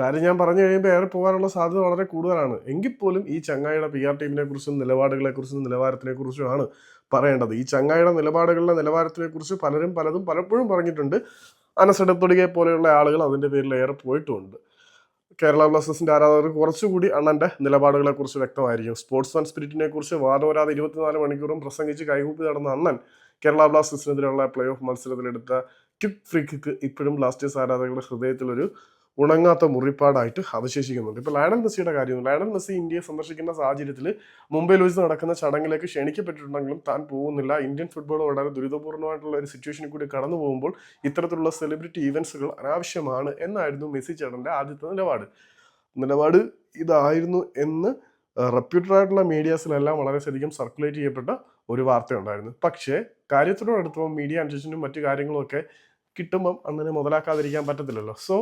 കാര്യം ഞാൻ പറഞ്ഞു കഴിയുമ്പോൾ ഏറെ പോകാനുള്ള സാധ്യത വളരെ കൂടുതലാണ്. എങ്കിൽ പോലും ഈ ചങ്ങായിയുടെ പി ആർ ടീമിനെ കുറിച്ചും നിലപാടുകളെ കുറിച്ചും നിലവാരത്തിനെ കുറിച്ചുമാണ് പറയേണ്ടത്. ഈ ചങ്ങായിയുടെ നിലപാടുകളുടെ നിലവാരത്തിനെ കുറിച്ച് പലരും പലതും പലപ്പോഴും പറഞ്ഞിട്ടുണ്ട്. അനസെടത്തൊടികെ പോലെയുള്ള ആളുകൾ അതിന്റെ പേരിൽ ഏറെ പോയിട്ടുമുണ്ട് കേരള ബ്ലാസ്റ്റേഴ്സിന്റെ ആരാധകർ കുറച്ചുകൂടി അണ്ണന്റെ നിലപാടുകളെ കുറിച്ച് വ്യക്തമായിരിക്കും. സ്പോർട്സ് മാൻ സ്പിരിറ്റിനെ കുറിച്ച് വാദവരാതെ ഇരുപത്തിനാല് മണിക്കൂറും പ്രസംഗിച്ച് കൈകൂപ്പി നടന്ന അണ്ണൻ കേരള ബ്ലാസ്റ്റേഴ്സിനെതിരെയുള്ള പ്ലേ ഓഫ് മത്സരത്തിലെടുത്ത കിക്ക് ഇപ്പോഴും ബ്ലാസ്റ്റേഴ്സ് ആരാധകരുടെ ഹൃദയത്തിലൊരു ഉണങ്ങാത്ത മുറിപ്പാടായിട്ട് അവശേഷിക്കുന്നുണ്ട്. ഇപ്പോൾ ലയണൽ മെസ്സിയുടെ കാര്യം ലയണൽ മെസ്സി ഇന്ത്യയെ സന്ദർശിക്കുന്ന സാഹചര്യത്തിൽ മുംബൈയിൽ വെച്ച് നടക്കുന്ന ചടങ്ങിലേക്ക് ക്ഷണിക്കപ്പെട്ടിട്ടുണ്ടെങ്കിലും താൻ പോകുന്നില്ല. ഇന്ത്യൻ ഫുട്ബോൾ വളരെ ദുരിതപൂർണമായിട്ടുള്ള ഒരു സിറ്റുവേഷനിൽ കൂടി കടന്നു പോകുമ്പോൾ ഇത്തരത്തിലുള്ള സെലിബ്രിറ്റി ഈവൻസുകൾ അനാവശ്യമാണ് എന്നായിരുന്നു മെസ്സി ചേട്ടന്റെ ആദ്യത്തെ നിലപാട്. നിലപാട് ഇതായിരുന്നു എന്ന് റെപ്യൂട്ടഡ് ആയിട്ടുള്ള മീഡിയാസിലെല്ലാം വളരെ ശരിക്കും സർക്കുലേറ്റ് ചെയ്യപ്പെട്ട ഒരു വാർത്തയുണ്ടായിരുന്നു. പക്ഷേ കാര്യത്തിനോട് അടുത്തപ്പോൾ മീഡിയ അന്വേഷണവും മറ്റു കാര്യങ്ങളൊക്കെ കിട്ടുമ്പം അങ്ങനെ മുതലാക്കാതിരിക്കാൻ പറ്റത്തില്ലല്ലോ. സോ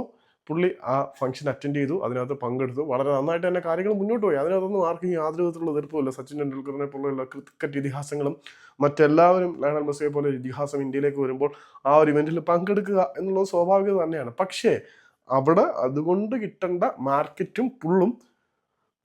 പുള്ളി ആ ഫംഗ്ഷൻ അറ്റൻഡ് ചെയ്തു അതിനകത്ത് പങ്കെടുത്തു. വളരെ നന്നായിട്ട് തന്നെ കാര്യങ്ങൾ മുന്നോട്ട് പോയി. അതിനകത്തൊന്നും ആർക്കും യാതൊരു വിധത്തിലുള്ള എതിർപ്പുമില്ല. സച്ചിൻ ടെണ്ടുൽക്കറിനെ പോലെയുള്ള ക്രിക്കറ്റ് ഇതിഹാസങ്ങളും മറ്റെല്ലാവരും ലയണൽ മെസ്സിയെ പോലെ ഇതിഹാസം ഇന്ത്യയിലേക്ക് വരുമ്പോൾ ആ ഒരു ഇവന്റിൽ പങ്കെടുക്കുക എന്നുള്ളത് സ്വാഭാവികത തന്നെയാണ്. പക്ഷേ അവിടെ അതുകൊണ്ട് കിട്ടേണ്ട മാർക്കറ്റും പുള്ളും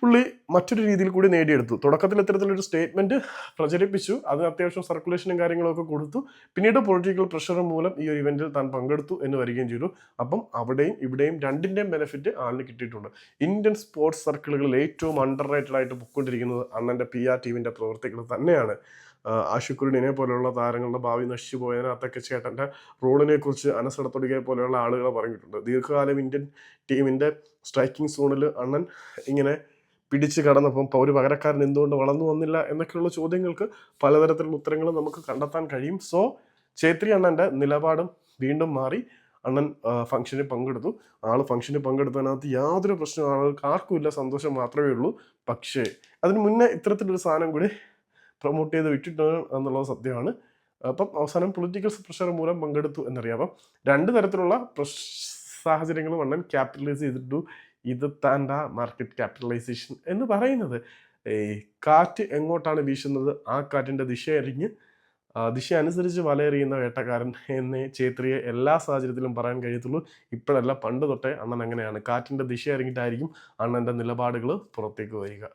പുള്ളി മറ്റൊരു രീതിയിൽ കൂടി നേടിയെടുത്തു. തുടക്കത്തിൽ ഇത്തരത്തിലൊരു സ്റ്റേറ്റ്മെന്റ് പ്രചരിപ്പിച്ചു. അതിന് അത്യാവശ്യം സർക്കുലേഷനും കാര്യങ്ങളൊക്കെ കൊടുത്തു. പിന്നീട് പൊളിറ്റിക്കൽ പ്രഷർ മൂലം ഈ ഒരു ഇവന്റിൽ താൻ പങ്കെടുത്തു എന്ന് വരികയും ചെയ്തു. അപ്പം അവിടെയും ഇവിടെയും രണ്ടിന്റെയും ബെനിഫിറ്റ് ആളിന് കിട്ടിയിട്ടുണ്ട്. ഇന്ത്യൻ സ്പോർട്സ് സർക്കിളുകളിൽ ഏറ്റവും അണ്ടർ റേറ്റഡ് ആയിട്ട് പൊക്കൊണ്ടിരിക്കുന്നത് അണ്ണന്റെ പി ആർ ടീമിന്റെ പ്രവർത്തികൾ തന്നെയാണ്. ആഷിക്കുരുണിനെ പോലെയുള്ള താരങ്ങളുടെ ഭാവി നശിച്ചു പോയതിനകത്തൊക്കെ ചേട്ടന്റെ റോളിനെ കുറിച്ച് അനസടത്തൊടികെ പോലെയുള്ള ആളുകൾ പറഞ്ഞിട്ടുണ്ട്. ദീർഘകാലം ഇന്ത്യൻ ടീമിന്റെ സ്ട്രൈക്കിംഗ് സോണിൽ അണ്ണൻ ഇങ്ങനെ പിടിച്ച് കടന്നപ്പം പൗര പകരക്കാരൻ എന്തുകൊണ്ട് വളർന്നു വന്നില്ല എന്നൊക്കെയുള്ള ചോദ്യങ്ങൾക്ക് പലതരത്തിലുള്ള ഉത്തരങ്ങൾ നമുക്ക് കണ്ടെത്താൻ കഴിയും. സോ ചേത്രി അണ്ണന്റെ നിലപാടും വീണ്ടും മാറി. അണ്ണൻ ഫംഗ്ഷനിൽ പങ്കെടുത്തു. ആൾ ഫംഗ്ഷനിൽ പങ്കെടുത്തതിനകത്ത് യാതൊരു പ്രശ്നവും ആളുകൾക്ക് ആർക്കും ഇല്ല സന്തോഷം മാത്രമേ ഉള്ളൂ. പക്ഷേ അതിന് മുന്നേ ഇത്തരത്തിലൊരു സാധനം കൂടി പ്രൊമോട്ട് ചെയ്ത് വിട്ടിട്ടുണ്ട് എന്നുള്ളത് സത്യമാണ്. അപ്പം അവസാനം പൊളിറ്റിക്കൽ പ്രഷർ മൂലം പങ്കെടുത്തു എന്നറിയാം. അപ്പം രണ്ട് തരത്തിലുള്ള പ്രശ് സാഹചര്യങ്ങളും വണ്ണൻ ക്യാപിറ്റലൈസ് ചെയ്തിട്ടു. ഇത് താന്റെ മാർക്കറ്റ് ക്യാപിറ്റലൈസേഷൻ എന്ന് പറയുന്നത്. ഈ കാറ്റ് എങ്ങോട്ടാണ് വീശുന്നത്? ആ കാറ്റിന്റെ ദിശ അറിഞ്ഞ് ദിശ അനുസരിച്ച് വലയെറിയുന്ന വേട്ടക്കാരൻ എന്നേ ചേത്രിയെ എല്ലാ സാഹചര്യത്തിലും പറയാൻ കഴിയത്തുള്ളൂ. ഇപ്പോഴല്ല പണ്ട് തൊട്ടേ അണ്ണൻ അങ്ങനെയാണ്. കാറ്റിന്റെ ദിശ അറിഞ്ഞിട്ടായിരിക്കും അണ്ണന്റെ നിലപാടുകൾ പുറത്തേക്ക് വരിക.